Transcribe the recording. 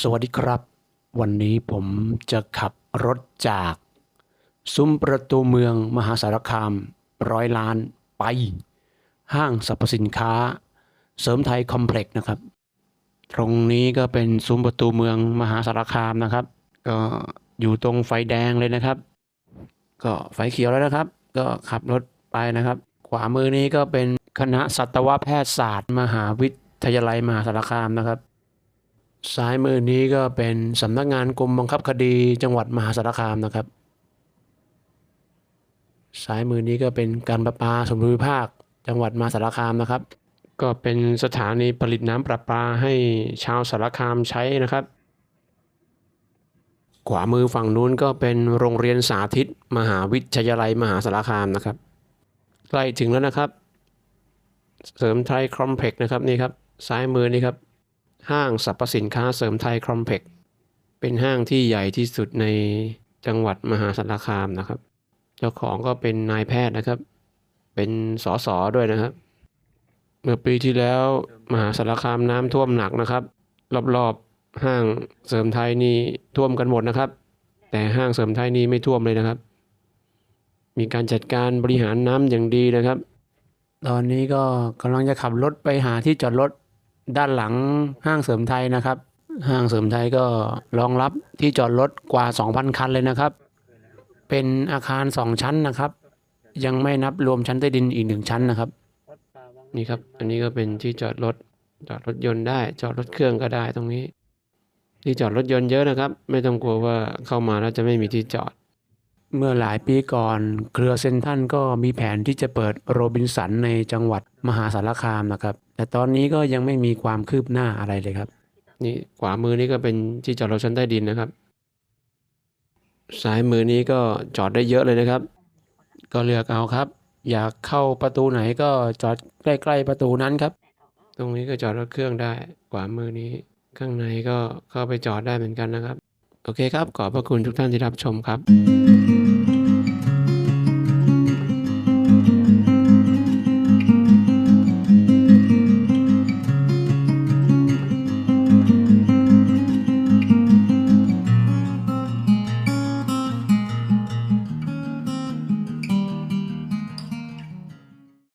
สวัสดีครับ วันนี้ผมจะขับรถจาก ซุ้มประตูเมืองมหาสารคาม ร้อยล้านไป ห้างสรรพสินค้า เสริมไทยคอมเพล็กซ์นะครับ ตรงนี้ก็เป็นซุ้มประตูเมืองมหาสารคามนะครับ ก็อยู่ตรงไฟแดงเลยนะครับ ก็ไฟเขียวแล้วนะครับ ก็ขับรถไปนะครับ ขวามือนี้ก็เป็นคณะสัตวแพทยศาสตร์ มหาวิทยาลัยมหาสารคามนะครับ ซ้ายมือนี้ก็เป็นสำนักงานกรมบังคับคดีจังหวัดมหาสารคามนะครับ ซ้ายมือนี้ก็เป็นการประปาสมดุลวิภาคจังหวัดมหาสารคามนะครับ ก็เป็นสถานีผลิตน้ำประปาให้ชาวสารคามใช้นะครับ ขวามือฝั่งนู้นก็เป็นโรงเรียนสาธิต มหาวิทยาลัยมหาสารคามนะครับใกล้ถึงแล้วนะครับ เสริมไทยคอมเพล็กซ์นะครับนี่ครับซ้ายมือนี่ครับ ห้างสรรพสินค้าเสริมไทยคอมเพล็กซ์เป็นห้างที่ใหญ่ที่สุดในจังหวัดมหาสารคามนะครับ เจ้าของก็เป็นนายแพทย์นะครับ เป็นสอสอด้วยนะครับ เมื่อปีที่แล้วมหาสารคามน้ำท่วมหนักนะครับ รอบๆห้างเสริมไทยนี่ท่วมกันหมดนะครับ แต่ห้างเสริมไทยนี่ไม่ท่วมเลยนะครับ มีการจัดการบริหารน้ำอย่างดีนะครับ ตอนนี้ก็กำลังจะขับรถไปหาที่จอดรถ ด้านหลังห้างเสริมไทยนะครับ ห้างเสริมไทยก็รองรับที่จอดรถกว่า 2,000 คันเลยนะครับ เป็นอาคาร 2 ชั้นนะครับ ยังไม่นับรวมชั้นใต้ดินอีกหนึ่งชั้นนะครับ นี่ครับ อันนี้ก็เป็นที่จอดรถจอดรถยนต์ได้ จอดรถเครื่องก็ได้ตรงนี้ ที่จอดรถยนต์เยอะนะครับ ไม่ต้องกลัวว่าเข้ามาแล้วจะไม่มีที่จอด เมื่อหลายปีก่อน เครือเซนทรันก็มีแผนที่จะเปิดโรบินสันในจังหวัดมหาสารคามนะครับ แต่ตอนนี้ก็ยังไม่มีความคืบหน้าอะไรเลยครับ นี่ขวามือนี่ก็เป็นที่จอดรถชั้นใต้ดินนะครับ ซ้ายมือนี้ก็จอดได้เยอะเลยนะครับ ก็เลือกเอาครับ อยากเข้าประตูไหนก็จอดใกล้ๆประตูนั้นครับ ตรงนี้ก็จอดรถเครื่องได้ ขวามือนี้ ข้างในก็เข้าไปจอดได้เหมือนกันนะครับ โอเคครับ ขอบพระคุณทุกท่านที่รับชมครับ